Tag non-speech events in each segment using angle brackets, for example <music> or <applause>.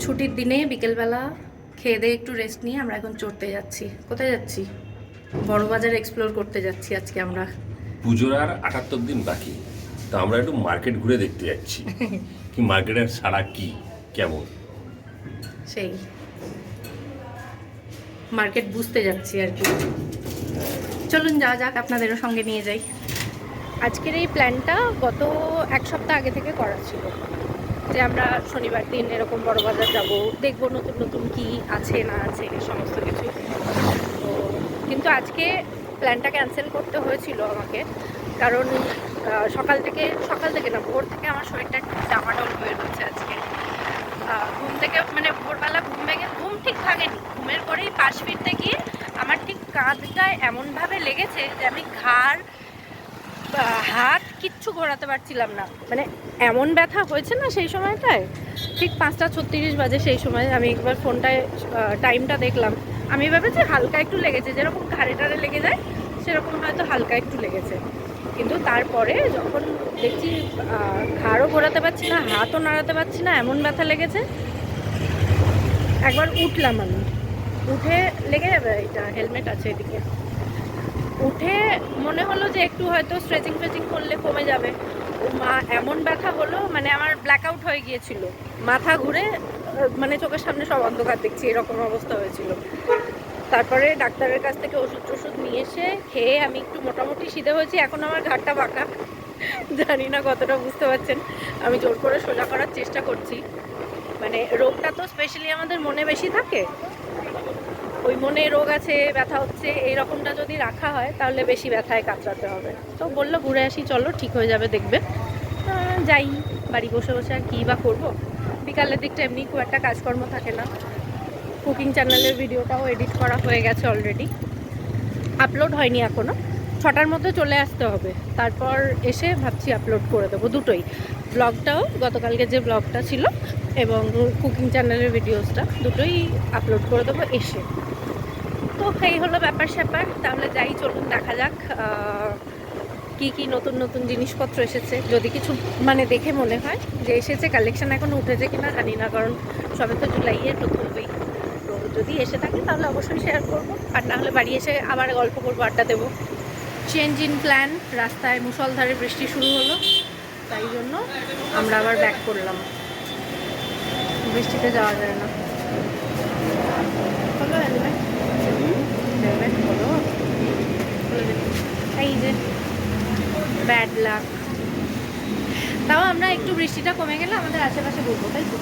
ছুটির দিনে বিকেলবেলা খেয়ে দিয়ে একটু রেস্ট নিয়ে আমরা এখন চড়তে যাচ্ছি। কোথায় যাচ্ছি? বড় বাজার এক্সপ্লোর করতে যাচ্ছি আজকে আমরা। পুজোর আর আটাত্তর দিন বাকি। তো আমরা একটু মার্কেট ঘুরে দেখতে যাচ্ছি। <laughs> কি মার্কেটের সারা কি? কেমন? সেই। মার্কেট বুঝতে যাচ্ছি আর কি। চলুন যাওয়া যাক আপনাদেরও সঙ্গে নিয়ে যাই। আজকের এই প্ল্যানটা গত এক সপ্তাহ আগে থেকে করা ছিল। যে আমরা শনিবার দিন এরকম বড় বাজার যাব, দেখব নতুন নতুন কি আছে, না আছে সমস্ত কিছু। তো কিন্তু আজকে প্ল্যানটা ক্যান্সেল করতে হয়েছিল আমাকে। কারণ সকাল থেকে সকাল থেকে না, ভোর থেকে আমার শরীরটা ডামাডোল হয়ে রয়েছে আজকে। ঘুম থেকে মানে ভোরবেলা ঘুম ভেঙে, ঘুম ঠিক ভাঙেনি। ঘুমের পরেই পাশ ফিরতে গিয়ে আমার ঠিক কাঁধটায় এমনভাবে লেগেছে যে আমি ঘাড় হাত কিচ্ছু ঘোরাতে পারছিলাম না। মানে এমন ব্যথা হয়েছে না সেই সময়টায়? ঠিক পাঁচটা ছত্রিশ বাজে সেই সময় আমি একবার ফোনটায় টাইমটা দেখলাম। আমি ভেবেছি হালকা একটু লেগেছে, যেরকম ঘাড়ে টাড়ে লেগে যায়, সেরকম হয়তো হালকা একটু লেগেছে। কিন্তু তারপরে যখন দেখছি ঘাড়ও ঘোরাতে পারছি না, হাতও নাড়াতে পারছি না, এমন ব্যথা লেগেছে, একবার উঠলাম আমি। উঠে লেগে যাবে, এটা হেলমেট আছে এদিকে। উঠে মনে হলো যে একটু হয়তো স্ট্রেচিং ফ্রেচিং করলে কমে যাবে। মা, এমন ব্যথা হলো মানে আমার ব্ল্যাক আউট হয়ে গিয়েছিল। মাথা ঘুরে মানে চোখের সামনে সব অন্ধকার দেখছি, এরকম অবস্থা হয়েছিল। তারপরে ডাক্তারের কাছ থেকে ওষুধ টষুধ নিয়ে এসে খেয়ে আমি একটু মোটামুটি সিধে হয়েছি, এখন আমার ঘাটটা বাঁকা। জানি না কতটা বুঝতে পারছেন। আমি জোর করে সোজা করার চেষ্টা করছি। মানে রোগটা তো স্পেশালি আমাদের মনে বেশি থাকে। ওই মনে রোগ আছে, ব্যথা হচ্ছে, এই রকমটা যদি রাখা হয়, তাহলে বেশি ব্যথায় কাতরাতে হবে। তো বলল, ঘুরে আসি, চলো, ঠিক হয়ে যাবে, দেখবে। যাই, বাড়ি বসে বসে আর কী বা করব। বিকালের দিকটা এমনি খুব একটা কাজকর্ম থাকে না। কুকিং চ্যানেলের ভিডিওটাও এডিট করা হয়ে গেছে অলরেডি আপলোড হয়নি এখনও ছটার মধ্যে চলে আসতে হবে। তারপর এসে ভাবছি আপলোড করে দেবো দুটোই। ব্লগটাও গতকালকে যে ব্লগটা ছিল এবং কুকিং চ্যানেলের ভিডিওসটা দুটোই আপলোড করে দেবো এসে। তো এই হলো ব্যাপার স্যাপার। তাহলে যাই, চলুন দেখা যাক কি কি নতুন নতুন জিনিসপত্র এসেছে। যদি কিছু মানে দেখে মনে হয় যে এসেছে কালেকশন এখন উঠেছে কিনা জানি না, কারণ সবে তো জুলাইয়ের প্রথম উইক তো যদি এসে থাকে, তাহলে অবশ্যই শেয়ার করব। আর না হলে বাড়ি এসে আবার গল্প করব, আড্ডা দেবো। চেঞ্জ ইন প্ল্যান রাস্তায় মুসলধারে বৃষ্টি শুরু হলো। তাই জন্য আমরা আবার ব্যাক করলাম। বৃষ্টিতে যাওয়া যায় না। হলো হেলমেট হেলমেট হলো এই যে ব্যাড লাক তাও আমরা একটু বৃষ্টিটা কমে গেলে আমাদের আশেপাশে ঘুরবো, তাই তো?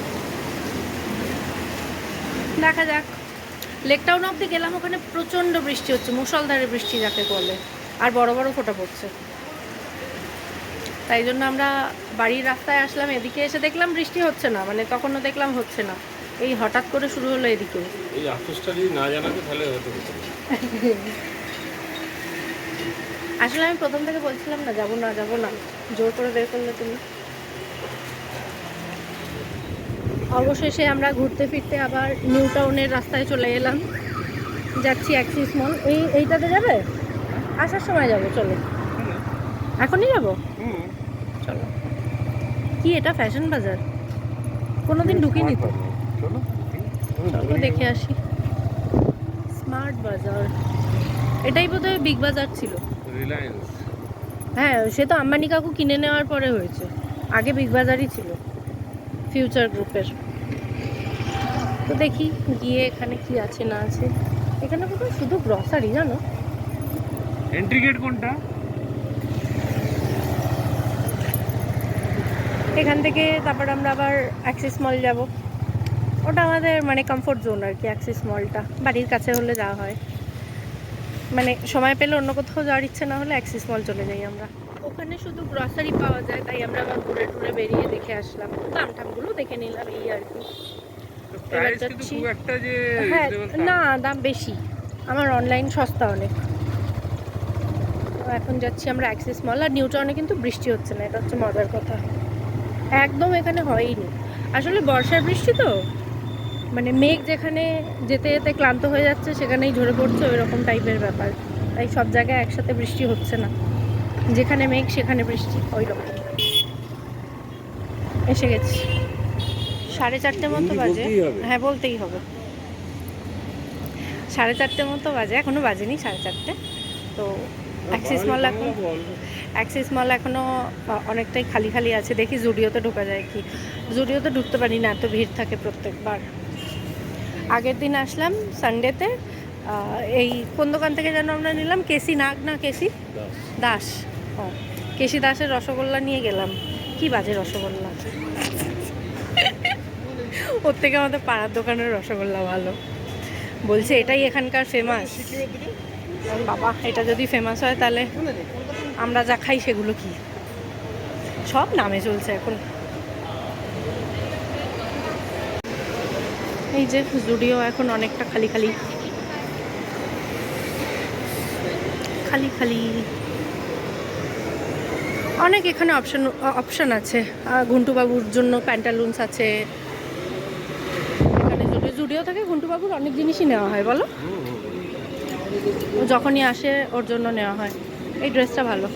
দেখা যাক। লেক টাউন অব্দি গেলাম, ওখানে প্রচণ্ড বৃষ্টি হচ্ছে মুসলধারে বৃষ্টি যাকে বলে। আর বড় বড় ফোঁটা পড়ছে। তাই জন্য আমরা বাড়ির রাস্তায় আসলাম এদিকে এসে দেখলাম বৃষ্টি হচ্ছে না মানে তখনও দেখলাম হচ্ছে না। এই হঠাৎ করে শুরু হলো এদিকে। এই আফসোসটা যদি না জানাতে তাহলে হতো আসলে আমি প্রথম থেকে বলছিলাম না যাব না যাব না। জোর করে বের করলে তুমি। অবশেষে আমরা ঘুরতে ফিরতে আবার নিউ টাউনের রাস্তায় চলে এলাম। যাচ্ছি অ্যাক্সিস মল। এই এইটাতে যাবে? আসার সময় যাব চলো। এখনই যাব? কি এটা? ফ্যাশন বাজার? কোনোদিন ঢুকিনি তো? চলো দেখে আসি। স্মার্ট বাজার। এটাই বোধহয় বিগ বাজার ছিল। রিলায়েন্স হ্যাঁ সে তো আম্বানি কাকু কিনে নেওয়ার পরে হয়েছে। আগে বিগ বাজারই ছিল। ফিউচার গ্রুপের তো দেখি গিয়ে এখানে কি আছে না আছে। এখানে বোধহয় শুধু গ্রসারি জানো? এন্ট্রি গেট কোনটা? এখান থেকে তারপর আমরা আবার অ্যাক্সিস মল যাব। ওটা আমাদের মানে কমফোর্ট জোন আর কি অ্যাক্সিস মলটা বাড়ির কাছে হলে যাওয়া হয়। মানে সময় পেলে অন্য কোথাও যাওয়ার ইচ্ছে না হলে অ্যাক্সিস মল চলে যাই আমরা। ওখানে শুধু গ্রসারি পাওয়া যায় তাই আমরা আবার ঘুরে টুরে বেরিয়ে দেখে আসলাম। দাম টামগুলো দেখে নিলাম এই আর কি। হ্যাঁ না দাম বেশি। আমার অনলাইন সস্তা অনেক। তো এখন যাচ্ছি আমরা অ্যাক্সিস মল আর নিউ টাউনে কিন্তু বৃষ্টি হচ্ছে না এটা হচ্ছে মজার কথা। একদম এখানে হয়ইনি আসলে বর্ষার বৃষ্টি তো মানে মেঘ যেখানে যেতে যেতে ক্লান্ত হয়ে যাচ্ছে সেখানেই ঝরে পড়ছে ওই রকম টাইপের ব্যাপার। তাই সব জায়গায় একসাথে বৃষ্টি হচ্ছে না। যেখানে মেঘ সেখানে বৃষ্টি ওই রকম এসে গেছি। সাড়ে চারটে মতো বাজে। হ্যাঁ বলতেই হবে। সাড়ে চারটে মতো বাজে এখনও বাজেনি সাড়ে চারটে। তো অ্যাক্সিস মল এখন অ্যাক্সিস মল এখনও অনেকটাই খালি খালি আছে। দেখি জুডিওতে ঢোকা যায় কি। জুডিওতে ঢুকতে পারি না এত ভিড় থাকে প্রত্যেকবার। আগের দিন আসলাম সানডেতে এই কোন দোকান থেকে যেন আমরা নিলাম কেসি নাগ না কেসি? দাস। ও। কেসি দাসের রসগোল্লা নিয়ে গেলাম। কি বাজে রসগোল্লা। ওর থেকে আমাদের পাড়ার দোকানের রসগোল্লা ভালো। বলছে এটাই এখানকার ফেমাস বাবা এটা যদি ফেমাস হয় তাহলে আমরা যা খাই সেগুলো কি? সব নামে চলছে এখন। এই যে জুডিও এখন অনেকটা খালি খালি। খালি খালি। অনেক এখানে অপশন অপশন আছে। ঘুন্টুবাবুর জন্য প্যান্টালুন্স আছে। এখানে জুডিও জুডিও থেকে ঘন্টু বাবুর অনেক জিনিসই নেওয়া হয়, বলো? যখনই আসে, ওর জন্য নেওয়া হয়। এই ড্রেসটা ভালো।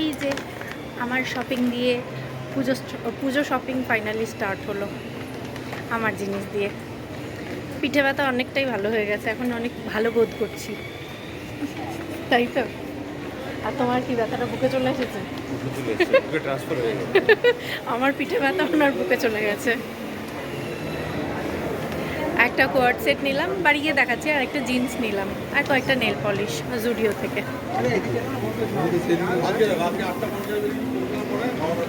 এই যে আমার শপিং দিয়ে পুজো পুজো শপিং ফাইনালি স্টার্ট হলো আমার জিনিস দিয়ে। পিঠে ব্যথা অনেকটাই ভালো হয়ে গেছে এখন অনেক ভালো বোধ করছি। তাই তো? আর তোমার কি ব্যথাটা বুকে চলে এসেছে? আমার পিঠে ব্যথা ওনার বুকে চলে গেছে। একটা কোয়ার্ড সেট নিলাম, বাড়ি গিয়ে দেখাচ্ছি, আর একটা জিন্স নিলাম, আর কয়েকটা নেল পলিশ জুডিও থেকে।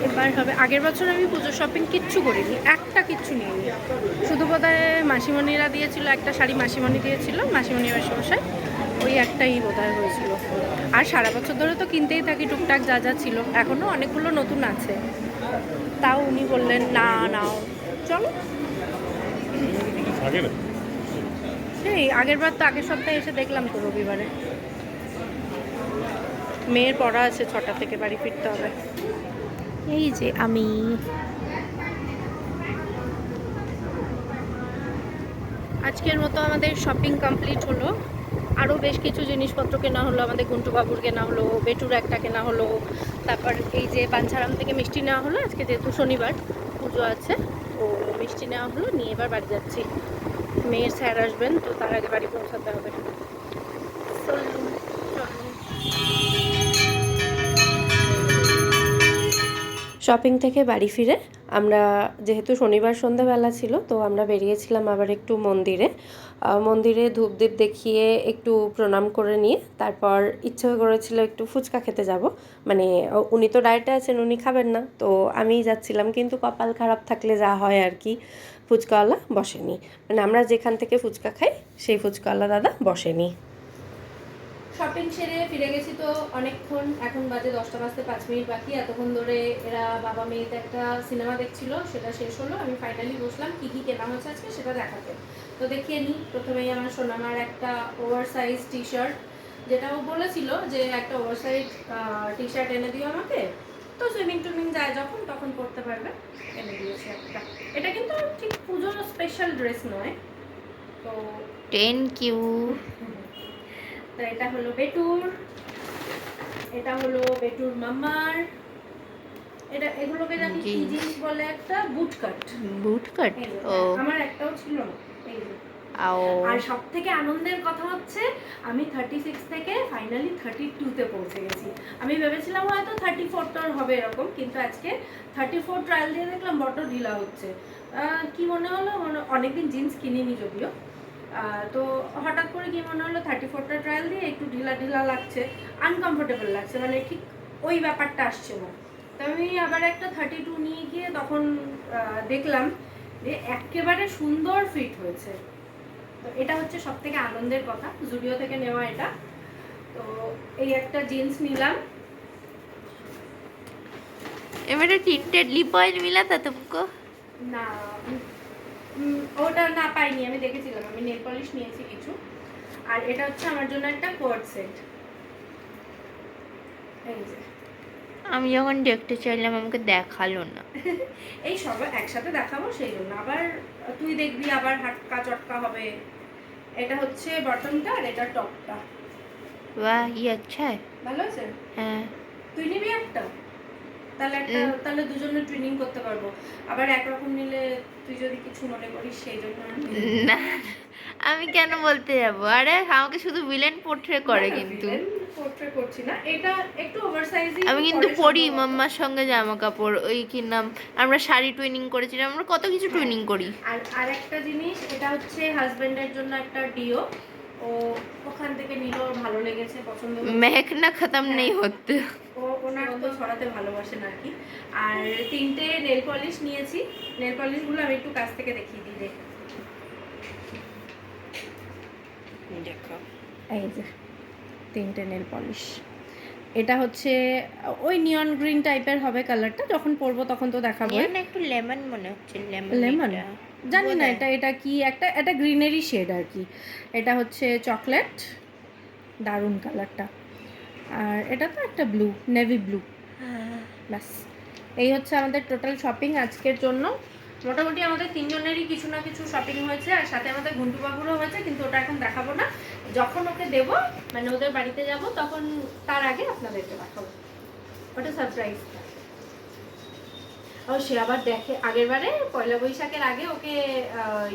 এবার হবে, আগের বছর আমি পুজোর শপিং কিচ্ছু করিনি, একটা কিচ্ছু নিইনি। শুধু বোধহয় মাসিমণিরা দিয়েছিল একটা শাড়ি মাসিমণি দিয়েছিল, মাসিমণি মাসিমশাই ওই একটাই বোধহয় হয়েছিল। আর সারা বছর ধরে তো কিনতেই থাকি, টুকটাক যা যা ছিল এখনও অনেকগুলো নতুন আছে। তাও উনি বললেন, না, নাও। চলো থাকে না? সেই আগের বার তো আগের সপ্তাহে এসে দেখলাম তো রবিবারে। মেয়ের পড়া আছে ছটা থেকে বাড়ি ফিরতে হবে। এই যে আমি। আজকের মতো আমাদের শপিং কমপ্লিট হলো। আরও বেশ কিছু জিনিসপত্র কেনা হলো আমাদের গুন্টু বাবুর কেনা হলো বেটুর একটা কেনা হলো। তারপর এই যে পাঞ্ছারাম থেকে মিষ্টি নেওয়া হলো আজকে যেহেতু শনিবার পুজো আছে। ও মিষ্টি নেওয়া হলো, নিয়ে এবার বাড়ি যাচ্ছি মেয়ের স্যার আসবেন, তো তার আগে বাড়ি পৌঁছাতে হবে। শপিং থেকে বাড়ি ফিরে, আমরা যেহেতু শনিবার সন্ধ্যাবেলা ছিল, তো আমরা বেরিয়েছিলাম আবার একটু মন্দিরে মন্দিরে ধূপদীপ দেখিয়ে একটু প্রণাম করে নিয়ে, তারপর ইচ্ছে করেছিল একটু ফুচকা খেতে যাব। মানে উনি তো ডায়েটে আছেন, উনি খাবেন না। তো আমিই যাচ্ছিলাম, কিন্তু কপাল খারাপ থাকলে যা হয় আর কি, ফুচকাওয়ালা বসেনি। মানে আমরা যেখান থেকে ফুচকা খাই, সেই ফুচকাওয়ালা দাদা বসেনি। শপিং সেরে ফিরে গেছি তো অনেকক্ষণ। এখন বাজে দশটা বাজতে পাঁচ মিনিট বাকি। এতক্ষণ ধরে এরা বাবা মেয়েতে একটা সিনেমা দেখছিল, সেটা শেষ হলো। আমি ফাইনালি বসলাম, কী কী কেনা হচ্ছে আজকে সেটা দেখাতে। তো দেখিয়ে নিই। প্রথমেই আমার সোনামার একটা ওভার সাইজ টি শার্ট যেটা ও বলেছিল যে একটা ওভার সাইজ টি শার্ট এনে দিও আমাকে। তো সুইমিং টুইমিং যায় যখন, তখন পরতে পারবে। এনে দিয়েছে একটা। এটা কিন্তু ঠিক পুজোর স্পেশাল ড্রেস নয়। তো থ্যাংক ইউ তো এটা হলো বেটুর এটা হলো বেটুর মাম্মার এটা এগুলোকে জানি কি জিনিস বলে একটা? বুট কাট বুট কাট ও। আমার একটাও ছিল না। আর সব থেকে আনন্দের কথা হচ্ছে আমি থার্টি সিক্স থেকে ফাইনালি থার্টি টুতে পৌঁছে গেছি। আমি ভেবেছিলাম হয়তো থার্টি ফোরটার হবে এরকম কিন্তু আজকে থার্টি ফোর ট্রায়াল দিয়ে দেখলাম বড্ড ঢিলা হচ্ছে। আহ, কি মনে হলো? মনে অনেকদিন জিন্স কিনিনি যদিও। তো হঠাৎ করে কি মনে হলো থার্টি ফোরটা ট্রায়াল দিয়ে একটু ঢিলা ঢিলা লাগছে আনকমফোর্টেবল লাগছে মানে ঠিক ওই ব্যাপারটা আসছে না। তো আমি আবার একটা থার্টি টু নিয়ে গিয়ে তখন দেখলাম যে একেবারে সুন্দর ফিট হয়েছে। তো এটা হচ্ছে সব থেকে আনন্দের কথা জুডিও থেকে নেওয়া এটা। তো এই একটা জিন্স নিলাম। এবারে টিন্টেড লিপ অয়েল মিলাতে তা না ওটা না পাইনি আমি দেখেছিলাম আমি নেল পলিশ নিয়েছি কিছু। আর এটা হচ্ছে আমার জন্য একটা কোয়ার্ড সেট। আমি যখন দেখতে চাইলাম আমাকে দেখাল না। <laughs> এই সব একসাথে দেখাবো সেই জন্য। আবার তুই দেখবি আবার হাটকা চটকা হবে। এটা হচ্ছে বটমটা আর এটা টপটা। বাহ ই আচ্ছা। ভালো আছে হ্যাঁ। তুই নিবি একটা? তাহলে একটা তাহলে দুজনে ট্রেনিং করতে পারব। আবার একরকম নিলে তুই যদি কিছু মনে করিস সেই জন্য না আমি কেন বলতে যাব? আরে আমাকে শুধু ভিলেন পোর্ট্রে করে কিন্তু। portrait করছি না। এটা একটু ওভারসাইজই আমি কিন্তু পরি মাম্মার সঙ্গে জামা কাপড় ওই কি নাম আমরা শাড়ি টুইনিং করেছিলাম আমরা কত কিছু টুইনিং করি। আর আর একটা জিনিস এটা হচ্ছে হাজবেন্ডের জন্য একটা ডিও ও ওখান থেকে নিল ভালো লেগেছে পছন্দ। মেহক না খতম নেই হতে। ও ওনার তো ছড়াতে ভালোবাসেন আর কি। আর তিনটে নেল পলিশ নিয়েছি। নেল পলিশগুলো আমি একটু কাছ থেকে দেখিয়ে দিই দেখ। দেখো। এই যে তিনটে নেল পলিশ এটা হচ্ছে ওই নিয়ন গ্রিন টাইপের হবে কালারটা যখন পরবো তখন তো দেখাবো না একটু লেমন মনে হচ্ছে লেমন? লেমন জানি না এটা এটা কি একটা এটা গ্রিনারি শেড আর কি। এটা হচ্ছে চকলেট দারুণ কালারটা আর এটা তো একটা ব্লু নেভি ব্লু ব্যাস। এই হচ্ছে আমাদের টোটাল শপিং আজকের জন্য। মোটামুটি আমাদের তিনজনেরই কিছু না কিছু শপিং হয়েছে আর সাথে আমাদের ঘুন্টু বাবুরও হয়েছে কিন্তু ওটা এখন দেখাবো না। যখন ওকে দেবো মানে ওদের বাড়িতে যাব তখন তার আগে আপনাদেরকে দেখাবো। ওটা সারপ্রাইজ ও সে আবার দেখে আগের বারে পয়লা বৈশাখের আগে ওকে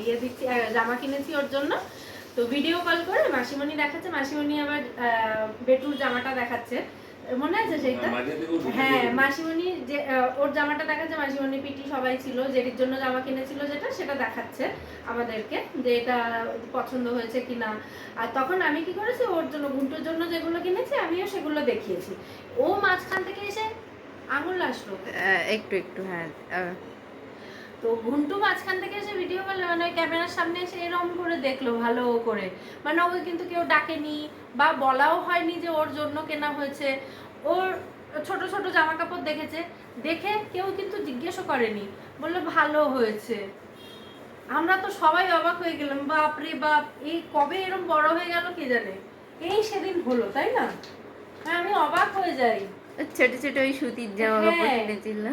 ইয়ে দিচ্ছি জামা কিনেছি ওর জন্য। তো ভিডিও কল করে মাসিমণি দেখাচ্ছে মাসিমণি আবার আহ, বেটুর জামাটা দেখাচ্ছে। মনে আছে সেইটা? হ্যাঁ ঢুকে মাসিমণি যে ওর জামাটা দেখাচ্ছে মাসিমণি পিটি সবাই ছিল যেটির জন্য জামা কিনেছিল যেটা সেটা দেখাচ্ছে আমাদেরকে যে এটা পছন্দ হয়েছে কিনা। আর তখন আমি কি করেছি ওর জন্য ঘুন্টুর জন্য যেগুলো কিনেছি আমিও সেগুলো দেখিয়েছি। ও মাঝখান থেকে এসে আঙুল আসলো। একটু একটু হ্যাঁ তো ঘুন্টু মাঝখান থেকে এসে ভিডিও করলে মানে ওই ক্যামেরার সামনে এসে এরকম করে দেখল ভালো করে। মানে ওকে কিন্তু কেউ ডাকেনি বা বলাও হয়নি যে ওর জন্য কেনা হয়েছে। ওর ছোট ছোট জামা কাপড় দেখেছে দেখে কেউ কিন্তু জিজ্ঞেসও করেনি বলল ভালো হয়েছে। আমরা তো সবাই অবাক হয়ে গেলাম বাপ রে বাপ এই কবে এরম বড় হয়ে গেল কে জানে? এই সেদিন হলো তাই না? হ্যাঁ আমি অবাক হয়ে যাই। ছোট ছোট ওই সুতির জামা কাপড় হ্যাঁ। কিনেছিল।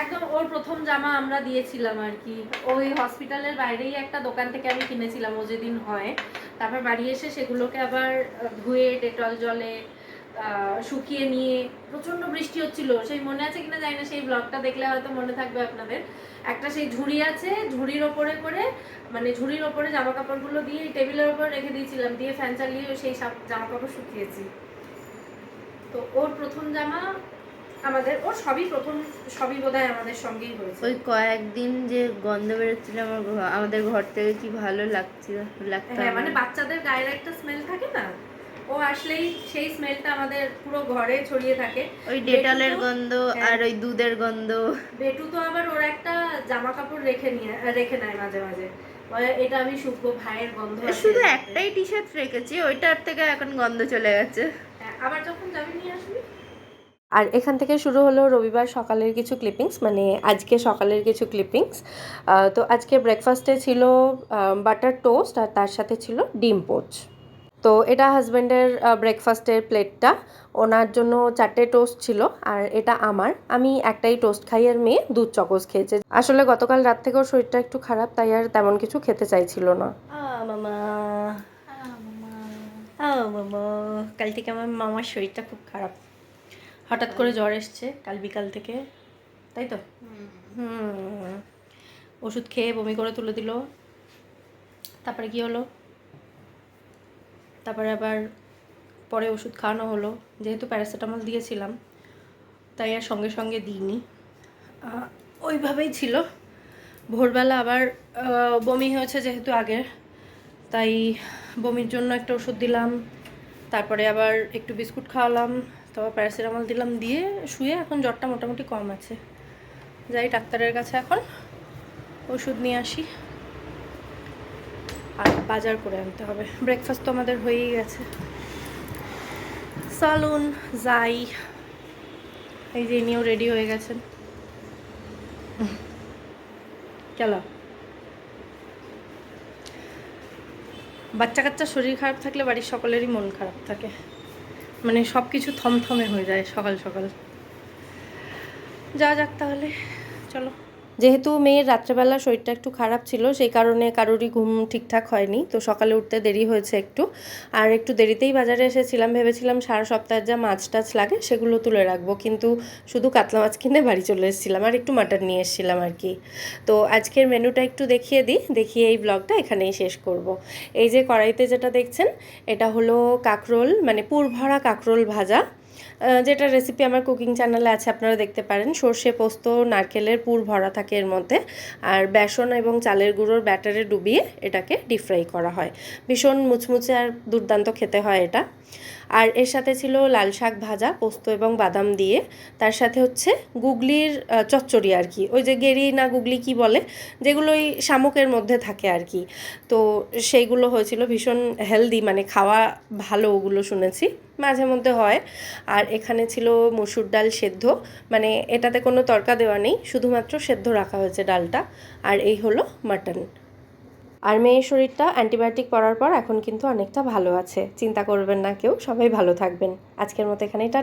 একদম ওর প্রথম জামা আমরা দিয়েছিলাম আর কি। ওই হসপিটালের বাইরেই একটা দোকান থেকে আমি কিনেছিলাম, ও যেদিন হয়। তারপর বাড়ি এসে সেগুলোকে আবার ধুয়ে, ডেটল জলে শুকিয়ে নিয়ে প্রচণ্ড বৃষ্টি হচ্ছিল। সেই মনে আছে কিনা জানি না, সেই ব্লগটা দেখলে হয়তো মনে থাকবে আপনাদের। একটা সেই ঝুড়ি আছে, ঝুড়ির ওপরে করে মানে ঝুড়ির ওপরে জামা কাপড়গুলো দিয়ে টেবিলের ওপর রেখে দিয়েছিলাম, দিয়ে ফ্যান চালিয়ে সেই জামা কাপড় শুকিয়েছি। তো ওর প্রথম জামা আমাদের ওর সবই প্রথম সবই বোধহয় আমাদের সঙ্গেই হয়েছে। ওই কয়েকদিন যে গন্ধ বেরোচ্ছিল আমার আমাদের ঘর থেকে কি ভালো লাগছিল লাগতো হ্যাঁ মানে বাচ্চাদের গায়ের একটা স্মেল থাকে না? ও আসলেই সেই স্মেলটা আমাদের পুরো ঘরে ছড়িয়ে থাকে। ওই ডেটলের গন্ধ হ্যাঁ। আর ওই দুধের গন্ধ। বেটু তো আবার ওর একটা জামা কাপড় রেখে নিয়ে রেখে নেয় মাঝে মাঝে। এটা আমি শুকবো ভাইয়ের গন্ধ শুধু একটাই টি শার্ট রেখেছি ওইটার থেকে এখন গন্ধ চলে গেছে। হ্যাঁ, আবার যখন যাবি নিয়ে আসবি? আর এখান থেকে শুরু হলো রবিবার সকালের কিছু ক্লিপিংস মানে আজকে সকালের কিছু ক্লিপিংস তো আজকে ব্রেকফাস্টে ছিল বাটার টোস্ট আর তার সাথে ছিল ডিম পোচ। তো এটা হাজব্যান্ডের ব্রেকফাস্টের প্লেটটা ওনার জন্য চারটে টোস্ট ছিল আর এটা আমার। আমি একটাই টোস্ট খাই আর মেয়ে দুধ চকোস খেয়েছে। আসলে গতকাল রাত থেকে ওর শরীরটা একটু খারাপ, তাই আর তেমন কিছু খেতে চাইছিল না। কাল থেকে আমার মামার শরীরটা খুব খারাপ। হঠাৎ করে জ্বর এসছে কাল বিকাল থেকে, তাই তো? ওষুধ খেয়ে বমি করে তুলে দিল। তারপরে কি হলো? তারপরে আবার পরে ওষুধ খাওয়ানো হলো। যেহেতু প্যারাসিটামল দিয়েছিলাম, তাই আর সঙ্গে সঙ্গে দিইনি। ওইভাবেই ছিল। ভোরবেলা আবার বমি হয়েছে যেহেতু আগের তাই বমির জন্য একটা ওষুধ দিলাম। তারপরে আবার একটু বিস্কুট খাওয়ালাম। তারপর প্যারাসিটামল দিলাম দিয়ে শুয়ে এখন জ্বরটা মোটামুটি কম আছে। যাই ডাক্তারের কাছে এখন ওষুধ নিয়ে আসি। আর বাজার করে আনতে হবে। ব্রেকফাস্ট তো আমাদের হয়েই গেছে। সালুন যাই। এই যে ইনিও রেডি হয়ে গেছেন। চলো। বাচ্চা কাচ্চা শরীর খারাপ থাকলে বাড়ির সকলেরই মন খারাপ থাকে। মানে সব কিছু থমথমে হয়ে যায় সকাল সকাল। যা যাক তাহলে চলো। যেহেতু মেয়ের রাত্রেবেলা শরীরটা একটু খারাপ ছিল, সেই কারণে কারোরই ঘুম ঠিকঠাক হয়নি। তো সকালে উঠতে দেরি হয়েছে একটু। আর একটু দেরিতেই বাজারে এসেছিলাম, ভেবেছিলাম সারা সপ্তাহের যা মাছ টাছ লাগে সেগুলো তুলে রাখব। কিন্তু শুধু কাতলা মাছ কিনে বাড়ি চলে এসেছিলাম আর একটু মাটন নিয়ে এসেছিলাম আর কি। তো আজকের মেনুটা একটু দেখিয়ে দিই, দেখিয়ে এই ব্লগটা এখানেই শেষ করব। এই যে কড়াইতে যেটা দেখছেন, এটা হলো কাকরোল মানে পুর ভরা কাকরোল ভাজা। যেটা রেসিপি আমার কুকিং চ্যানেলে আছে আপনারা দেখতে পারেন। সর্ষে পোস্ত, নারকেলের পুর ভরা থাকে এর মধ্যে। আর বেসন এবং চালের গুঁড়োর ব্যাটারে ডুবিয়ে এটাকে ডিপ ফ্রাই করা হয়। ভীষণ মুচমুচে আর দুর্দান্ত খেতে হয় এটা। আর এর সাথে ছিল লাল শাক ভাজা, পোস্ত এবং বাদাম দিয়ে। তার সাথে হচ্ছে গুগলির চচ্চড়ি আর কি। ওই যে গেরি না গুগলি কি বলে যেগুলো ওই শামুকের মধ্যে থাকে আর কি। তো সেইগুলো হয়েছিল ভীষণ হেলদি মানে খাওয়া ভালো ওগুলো শুনেছি। মাঝে মধ্যে হয়। আর এখানে ছিল মসুর ডাল সেদ্ধ। মানে এটাতে কোনো তরকা দেওয়া নেই, শুধুমাত্র সেদ্ধ রাখা হয়েছে ডালটা। আর এই হলো মাটন। আর মেয়ের শরীরটা অ্যান্টিবায়োটিক পড়ার পর এখন কিন্তু অনেকটা ভালো আছে। চিন্তা করবেন না কেউ, সবাই ভালো থাকবেন। আজকের মতো এখানেই টাটা